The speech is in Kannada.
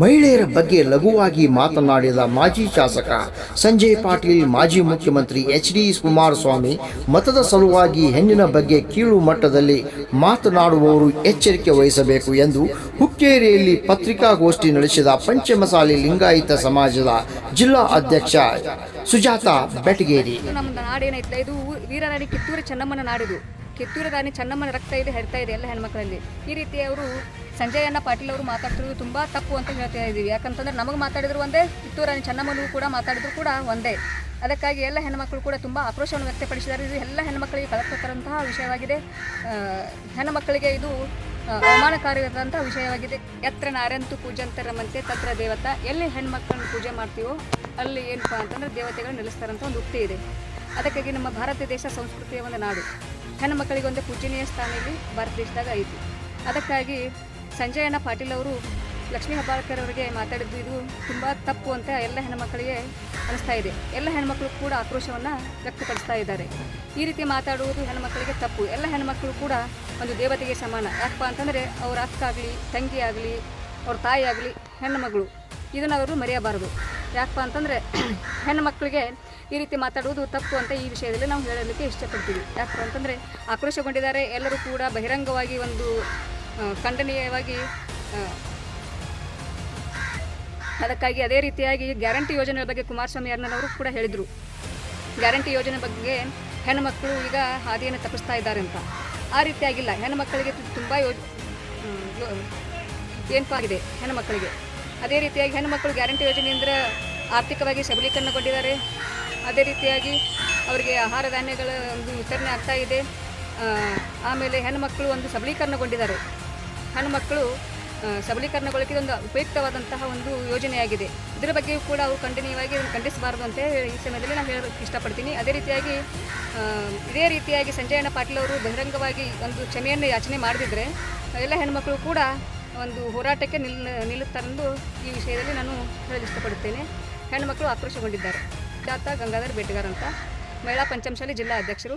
ಮಹಿಳೆಯರ ಬಗ್ಗೆ ಲಘುವಾಗಿ ಮಾತನಾಡಿದ ಮಾಜಿ ಶಾಸಕ ಸಂಜಯ್ ಪಾಟೀಲ್, ಮಾಜಿ ಮುಖ್ಯಮಂತ್ರಿ ಎಚ್ ಡಿ ಕುಮಾರಸ್ವಾಮಿ ಮತದ ಸಲುವಾಗಿ ಹೆಣ್ಣಿನ ಬಗ್ಗೆ ಕೀಳು ಮಟ್ಟದಲ್ಲಿ ಮಾತನಾಡುವವರು ಎಚ್ಚರಿಕೆ ವಹಿಸಬೇಕು ಎಂದು ಹುಕ್ಕೇರಿಯಲ್ಲಿ ಪತ್ರಿಕಾಗೋಷ್ಠಿ ನಡೆಸಿದ ಪಂಚಮಸಾಲಿ ಲಿಂಗಾಯಿತ ಸಮಾಜದ ಜಿಲ್ಲಾ ಅಧ್ಯಕ್ಷ ಸುಜಾತ ಬೆಟಗೇರಿ. ಕಿತ್ತೂರು ರಾಣಿ ಚೆನ್ನಮ್ಮನ ರಕ್ತ ಇದೆ ಹರಿತಾ ಇದೆ ಎಲ್ಲ ಹೆಣ್ಮಕ್ಳಲ್ಲಿ. ಈ ರೀತಿ ಅವರು ಸಂಜಯಣ್ಣ ಪಾಟೀಲ್ ಅವರು ಮಾತಾಡ್ತಿರೋದು ತುಂಬ ತಪ್ಪು ಅಂತ ಹೇಳ್ತಾ ಇದ್ದೀವಿ. ಯಾಕಂತಂದ್ರೆ ನಮಗೆ ಮಾತಾಡಿದ್ರು ಒಂದೇ, ಕಿತ್ತೂರು ರಾಣಿ ಚೆನ್ನಮ್ಮನಿಗೂ ಕೂಡ ಮಾತಾಡಿದ್ರು ಕೂಡ ಒಂದೇ. ಅದಕ್ಕಾಗಿ ಎಲ್ಲ ಹೆಣ್ಮಕ್ಳು ಕೂಡ ತುಂಬ ಆಕ್ರೋಶವನ್ನು ವ್ಯಕ್ತಪಡಿಸಿದ್ದಾರೆ. ಇದು ಎಲ್ಲ ಹೆಣ್ಮಕ್ಳಿಗೆ ಕಳಕರಂತಹ ವಿಷಯವಾಗಿದೆ. ಹೆಣ್ಮಕ್ಕಳಿಗೆ ಇದು ಅವಮಾನಕಾರಿಯಾದಂತಹ ವಿಷಯವಾಗಿದೆ. ಎತ್ರ ನಾರಂತು ಪೂಜಂತರಮಂತೆ ತತ್ರ ದೇವತ. ಎಲ್ಲಿ ಹೆಣ್ಮಕ್ಳನ್ನ ಪೂಜೆ ಮಾಡ್ತೀವೋ ಅಲ್ಲಿ ಏನಪ್ಪ ಅಂತಂದ್ರೆ ದೇವತೆಗಳು ನೆಲೆಸ್ತಾರಂತ ಒಂದು ಉಕ್ತಿ ಇದೆ. ಅದಕ್ಕಾಗಿ ನಮ್ಮ ಭಾರತ ದೇಶ, ಸಂಸ್ಕೃತಿಯ ಒಂದು ನಾಡು. ಹೆಣ್ಣು ಮಕ್ಕಳಿಗೆ ಒಂದು ಪೂಜನೀಯ ಸ್ಥಾನ ಇಲ್ಲಿ ಭಾರತ ದೇಶದಾಗ ಐತಿ. ಅದಕ್ಕಾಗಿ ಸಂಜಯಣ್ಣ ಪಾಟೀಲ್ ಅವರು, ಲಕ್ಷ್ಮೀ ಹಬ್ಬಾಳ್ಕರ್ ಅವರಿಗೆ ಮಾತಾಡಿದ್ದು ಇದು ತುಂಬ ತಪ್ಪು ಅಂತ ಎಲ್ಲ ಹೆಣ್ಮಕ್ಕಳಿಗೆ ಅನಿಸ್ತಾ ಇದೆ. ಎಲ್ಲ ಹೆಣ್ಮಕ್ಳು ಕೂಡ ಆಕ್ರೋಶವನ್ನು ವ್ಯಕ್ತಪಡಿಸ್ತಾ ಇದ್ದಾರೆ. ಈ ರೀತಿ ಮಾತಾಡುವುದು ಹೆಣ್ಮಕ್ಕಳಿಗೆ ತಪ್ಪು. ಎಲ್ಲ ಹೆಣ್ಮಕ್ಳು ಕೂಡ ಒಂದು ದೇವತೆಗೆ ಸಮಾನ. ಯಾಕಪ್ಪ ಅಂತಂದರೆ ಅವ್ರ ಅಕ್ಕ ಆಗಲಿ, ತಂಗಿ ಆಗಲಿ, ಅವ್ರ ತಾಯಿ ಆಗಲಿ ಹೆಣ್ಣು ಮಗಳು. ಇದನ್ನು ಅವರು ಮರೆಯಬಾರದು. ಯಾಕಪ್ಪ ಅಂತಂದರೆ ಹೆಣ್ಣು ಮಕ್ಕಳಿಗೆ ಈ ರೀತಿ ಮಾತಾಡುವುದು ತಪ್ಪು ಅಂತ ಈ ವಿಷಯದಲ್ಲಿ ನಾವು ಹೇಳಲಿಕ್ಕೆ ಇಷ್ಟಪಡ್ತೀವಿ. ಯಾಕಪ್ಪ ಅಂತಂದರೆ ಆಕ್ರೋಶಗೊಂಡಿದ್ದಾರೆ ಎಲ್ಲರೂ ಕೂಡ ಬಹಿರಂಗವಾಗಿ ಒಂದು ಖಂಡನೀಯವಾಗಿ ಅದಕ್ಕಾಗಿ ಅದೇ ರೀತಿಯಾಗಿ ಗ್ಯಾರಂಟಿ ಯೋಜನೆ ಬಗ್ಗೆ ಕುಮಾರಸ್ವಾಮಿ ಅಣ್ಣನವರು ಕೂಡ ಹೇಳಿದರು. ಗ್ಯಾರಂಟಿ ಯೋಜನೆ ಬಗ್ಗೆ ಹೆಣ್ಣುಮಕ್ಕಳು ಈಗ ಹಾದಿಯನ್ನು ತಪ್ಪಿಸ್ತಾ ಇದ್ದಾರೆ ಅಂತ. ಆ ರೀತಿಯಾಗಿಲ್ಲ ಹೆಣ್ಣುಮಕ್ಕಳಿಗೆ ತುಂಬ ಯೋಜ ಏನಪ್ಪ ಆಗಿದೆ ಹೆಣ್ಣುಮಕ್ಕಳಿಗೆ ಅದೇ ರೀತಿಯಾಗಿ ಹೆಣ್ಣುಮಕ್ಕಳು ಗ್ಯಾರಂಟಿ ಯೋಜನೆಯಿಂದ ಆರ್ಥಿಕವಾಗಿ ಸಬಲೀಕರಣಗೊಂಡಿದ್ದಾರೆ. ಅದೇ ರೀತಿಯಾಗಿ ಅವರಿಗೆ ಆಹಾರ ಧಾನ್ಯಗಳ ಒಂದು ವಿತರಣೆ ಆಗ್ತಾ ಇದೆ. ಆಮೇಲೆ ಹೆಣ್ಣುಮಕ್ಕಳು ಒಂದು ಸಬಲೀಕರಣಗೊಂಡಿದ್ದಾರೆ. ಹೆಣ್ಣುಮಕ್ಕಳು ಸಬಲೀಕರಣಗೊಳಿಕೆ ಒಂದು ಉಪಯುಕ್ತವಾದಂತಹ ಒಂದು ಯೋಜನೆಯಾಗಿದೆ. ಇದರ ಬಗ್ಗೆಯೂ ಕೂಡ ಅವು ಖಂಡನೀಯವಾಗಿ ಖಂಡಿಸಬಾರದು ಅಂತ ಈ ಸಮಯದಲ್ಲಿ ನಾನು ಹೇಳೋಕ್ಕೆ ಇಷ್ಟಪಡ್ತೀನಿ. ಅದೇ ರೀತಿಯಾಗಿ ಇದೇ ರೀತಿಯಾಗಿ ಸಂಜಯಣ್ಣ ಪಾಟೀಲ್ ಅವರು ಬಹಿರಂಗವಾಗಿ ಒಂದು ಕ್ಷಮೆಯನ್ನು ಯಾಚನೆ ಮಾಡದಿದ್ದರೆ ಎಲ್ಲ ಹೆಣ್ಮಕ್ಳು ಕೂಡ ಒಂದು ಹೋರಾಟಕ್ಕೆ ನಿಲ್, ನಿಲ್ಲುತ್ತಾರೆಂದು ಈ ವಿಷಯದಲ್ಲಿ ನಾನು ಹೇಳಲು ಇಷ್ಟಪಡುತ್ತೇನೆ ಹೆಣ್ಮಕ್ಳು ಆಕ್ರೋಶಗೊಂಡಿದ್ದಾರೆ. ಜಾತ ಗಂಗಾಧರ್ ಬೆಟ್ಟಗಾರ್ ಅಂತ ಮಹಿಳಾ ಪಂಚಮಶಾಲಿ ಜಿಲ್ಲಾ ಅಧ್ಯಕ್ಷರು